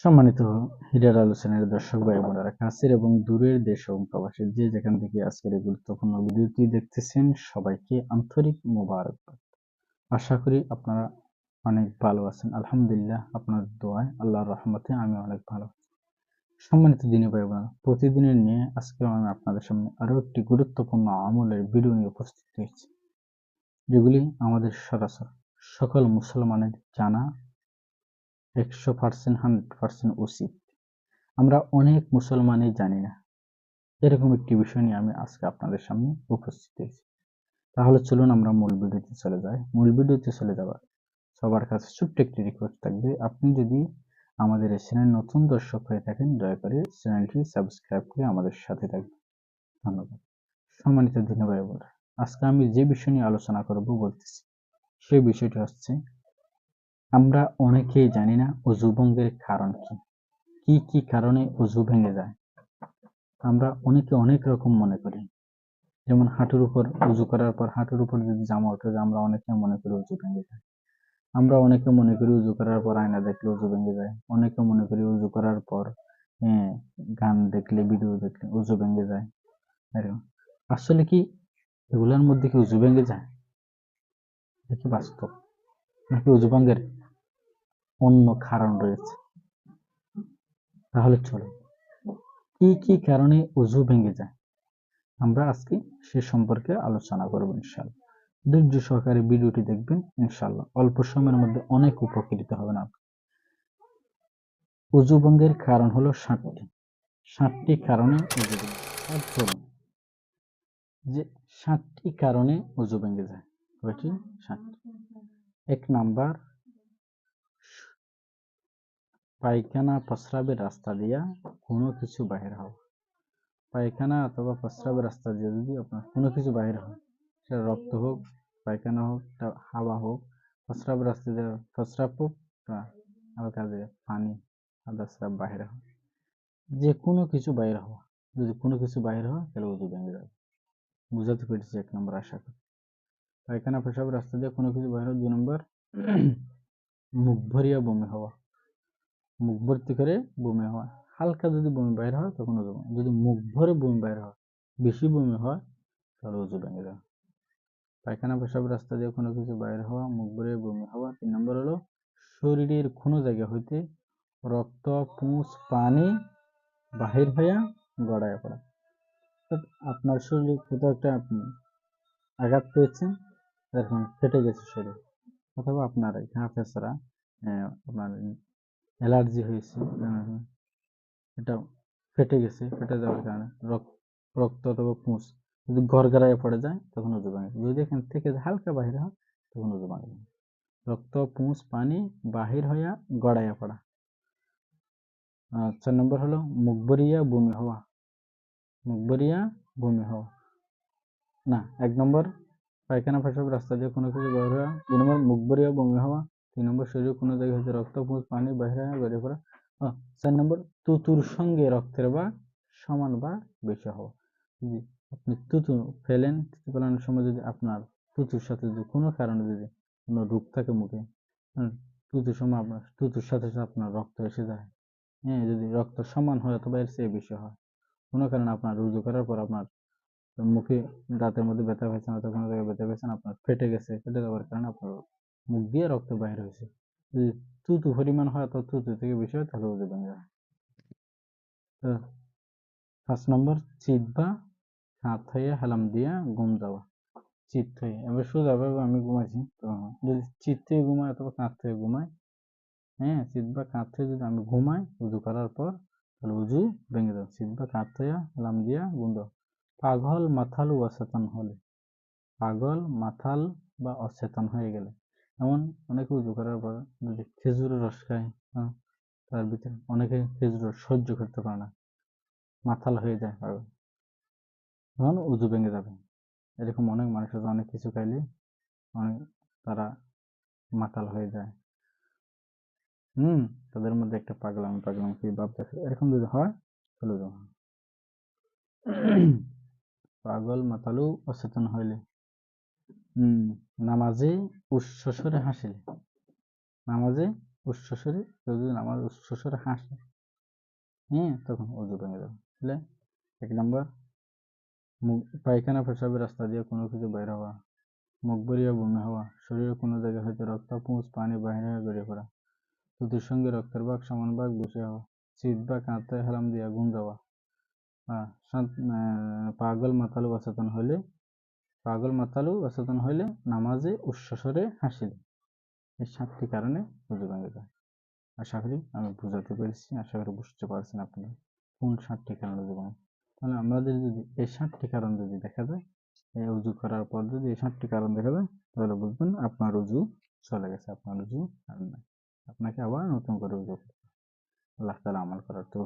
সম্মানিত হিরার আলোচনার দর্শক ভাই বোনেরা, কাছের এবং দূরের দেশ এবং প্রবাসী যে যেখান থেকে আজকের এই গুরুত্বপূর্ণ ভিডিওটি দেখতেছেন, সবাইকে আন্তরিক মোবারকবাদ। আশা করি আপনারা অনেক ভালো আছেন। আলহামদুলিল্লাহ, আপনার দোয়ায়, আল্লাহর রহমতে আমি অনেক ভালো আছি। সম্মানিত দিনী ভাই বোনেরা, প্রতিদিনের নিয়ে আজকে আমি আপনাদের সামনে আরও একটি গুরুত্বপূর্ণ আমলের ভিডিও নিয়ে উপস্থিত হয়েছি, যেগুলি আমাদের সরাসর সকল মুসলমানের জানা একশো পার্সেন্ট হান্ড্রেড পার্সেন্ট উচিত। আমরা অনেক মুসলমানই জানি না। এরকম একটি বিষয় নিয়ে আমি আজকে আপনাদের সামনে উপস্থিত হয়েছি। তাহলে চলুন আমরা মূল ভিডিওতে চলে যাই। মূল ভিডিওতে চলে যাবার সবার কাছে ছোট্ট একটি রিকোয়েস্ট থাকবে। আপনি যদি আমাদের এই চ্যানেল নতুন দর্শক হয়ে থাকেন, দয়া করে চ্যানেলটি সাবস্ক্রাইব করে আমাদের সাথে থাকবেন ধন্যবাদ। সম্মানিত ধন্যবাদ আজকে আমি যে বিষয় নিয়ে আলোচনা করব বলতেছি, সেই বিষয়টি হচ্ছে আমরা অনেকেই জানি না অজু ভঙ্গের কারণ কি। কি কি কারণে অজু ভেঙে যায়? আমরা অনেকে অনেক রকম মনে করি। যেমন হাঁটুর উপর উজু করার পর হাঁটুর উপর যদি জামা উঠে যায়, আমরা অনেকে মনে করি উজু ভেঙে যায়। আমরা অনেকে মনে করি উজু করার পর আয়না দেখলে উজু ভেঙে যায়। অনেকে মনে করি উজু করার পর গান দেখলে ভিডিও দেখলে উজু ভেঙে যায়। আসলে কি এগুলোর মধ্যে কি উজু ভেঙে যায়? দেখি বাস্তব? নাকি উজু ভঙ্গের অন্য কারণ রয়েছে। তাহলে চলো, কি কি কারণে উজু ভেঙে যায়? আমরা আজকে সে সম্পর্কে আলোচনা করব ইনশাল্লাহ ধৈর্য সহকারে ভিডিওটি দেখবেন ইনশাল্লাহ অল্প সময়ের মধ্যে অনেক উপকৃত হবেন আপনি। উজু ভঙ্গের কারণ হলো ষাটটি ষাটটি কারণে উজু ভেঙে যে ষাটটি কারণে উজু ভেঙে যায়। কয়টি? ষাটটি এক নাম্বার পায়খানা প্রস্রাবের রাস্তা দিয়া কোনো কিছু বাহির হওয়া পায়খানা অথবা প্রস্রাবের রাস্তা দিয়ে যদি আপনার কোনো কিছু বাহির হয়, সেটা রক্ত হোক, পায়খানা হোক হাওয়া হোক, প্রস্রাব রাস্তা দিয়ে প্রস্রাব হোক হালকা দিয়ে পানি, আদা স্রাব বাহির হয়। যে কোনো কিছু বাইরে হওয়া, যদি কোনো কিছু বাইরে হয় তাহলে উজু ভেঙে যাবে। বুঝাতে পেরেছি এক নম্বর আশা করি। পায়খানা প্রস্রাব রাস্তা দিয়ে কোনো কিছু বাইরে দুই নম্বর, মুখ ভরিয়া বমি হওয়া। মুখ ভর্তি করে বমি হয়। হালকা যদি বমি বাইর হয়, তখন উজু যদি মুখ ভরে বমি বাইর হয়, বেশি বমি হয়, তাহলে উজু ভেঙে যায়। পায়খানা পেশাব রাস্তা দিয়ে কোনো কিছু বাইর হওয়া, মুখ ভরে বমি হওয়া, তিন নম্বর হলো শরীরের কোনো জায়গা হইতে রক্ত পুঁজ পানি বাহির হইয়া গড়ায় পড়া। আপনার শরীরে কোথাও একটা আপনি আঘাত পেয়েছেন এখন ফেটে গেছে শরীর, অথবা আপনার ফেসরা আপনার অ্যালার্জি হয়েছে। এটা ফেটে গেছে, ফেটে যাওয়ার কারণে। রক্ত অথবা পুঁজ যদি গড়গড়ায় পড়ে যায়, তখন উজু ভাঙে যদি এখান থেকে হালকা বাহির হয়, তখন উজু ভাঙে রক্ত, পুঁজ, পানি বাহির হইয়া গড়াইয়া পড়া। চার নম্বর হলো মুখবরিয়া বমি হওয়া। মুখবরিয়া বমি হওয়া। না, এক নম্বর পায়খানা ফাঁসব রাস্তা দিয়ে কোনো কিছু বের হওয়া দুই নম্বর মুখবরিয়া বমি হওয়া। তিন নম্বর শরীরে কোনো জায়গায় হচ্ছে রক্ত পুঁজ পানি বাইরে বেরিয়ে পড়া। চার নম্বর তুতুর সঙ্গে রক্তের বা সমান বা বেশি হওয়া। যদি আপনি তুতু ফেলেন, তুতু ফেলানোর সময় যদি আপনার তুতুর সাথে যদি কোনো কারণে যদি কোনো রোগ থাকে মুখে তুতুর সময় আপনার, তুতুর সাথে সাথে আপনার রক্ত এসে যায়। হ্যাঁ যদি রক্ত সমান হয় অথবা এর চেয়ে বেশি হয়, কোনো কারণে আপনার রুজু করার পর আপনার মুখে দাঁতের মধ্যে ব্যথা পেয়েছেন অথবা কোনো জায়গায় ব্যথা পেয়েছেন আপনার ফেটে গেছে, ফেটে যাওয়ার কারণে আপনার মুখ দিয়ে রক্ত বাইর হয়েছে। যদি তুতু পরিমাণ হয় তো তুতু থেকে বেশি হয়, তাহলে ওদের ভেঙে যায় তো ফার্স্ট নম্বর, চিত বা হাত হয়ে হেলাম দিয়া ঘুম যাওয়া চিত হয়ে এবার সোজাভাবে আমি ঘুমাইছি তো। যদি চিত থেকে ঘুমাই অথবা কাঁধ থেকে ঘুমাই হ্যাঁ চিত বা কাঁধ থেকে যদি আমি ঘুমাই উজু করার পর, তাহলে উজু ভেঙে দাও চিত বা কাঁধ থেকে হেলাম দিয়া ঘুম দাও পাগল মাথাল ও অচেতন হলে, পাগল মাথাল বা অচেতন হয়ে গেলে এমন অনেকে উজু করার পর যদি খেজুরের রস খায় তার ভিতরে অনেকে খেজুর রস সহ্য করতে পারে না। মাথাল হয়ে যায় পাগল তখন উজু ভেঙে যাবে। এরকম অনেক মানুষ আছে, অনেক কিছু খাইলে অনেক তারা মাতাল হয়ে যায়। হুম, তাদের মধ্যে একটা পাগলাম পাগলাম কি ভাব দেখে? এরকম যদি হয়, তাহলে পাগল, মাতালু, অচেতন হইলে হম, নামাজে উচ্চস্বরে হাসিলে নামাজে উচ্চস্বরে যদি নামাজ উচ্চস্বরে হাসে। হ্যাঁ তখন অজু ভেঙে যাবে। তাহলে এক নম্বর, মুখ, পায়খানা, পেশাবের রাস্তা দিয়ে কোনো কিছু বের হওয়া, মুখ বেরিয়ে বমি হওয়া, শরীরে কোনো জায়গায় হয়তো রক্ত পুঁজ পানি বাইরে হয়ে বেরিয়ে পড়া দুটির সঙ্গে রক্তের ভাগ, সমান ভাগ বেশি হওয়া শীত বা কাঁতে হেলাম দিয়ে গুম যাওয়া পাগল মাতালু অচেতন হইলে পাগল মাতালু অচেতন হইলে নামাজে উচ্চস্বরে হাসিলে। এই সাতটি কারণে অজু ভেঙে যায়। আশা করি আমি বুঝাতে পেরেছি, আশা করি বুঝতে পারছেন আপনারা কোন সাতটি কারণ অজু ভাঙে। তাহলে আমাদের যদি এই সাতটি কারণ যদি দেখা যায়, এই উজু করার পর যদি এই সাতটি কারণ দেখা যায়, তাহলে বুঝবেন আপনার উজু চলে গেছে, আপনার উজু আর নাই। আপনাকে আবার নতুন করে উজু করতে। আল্লাহ তালা আমল করার তো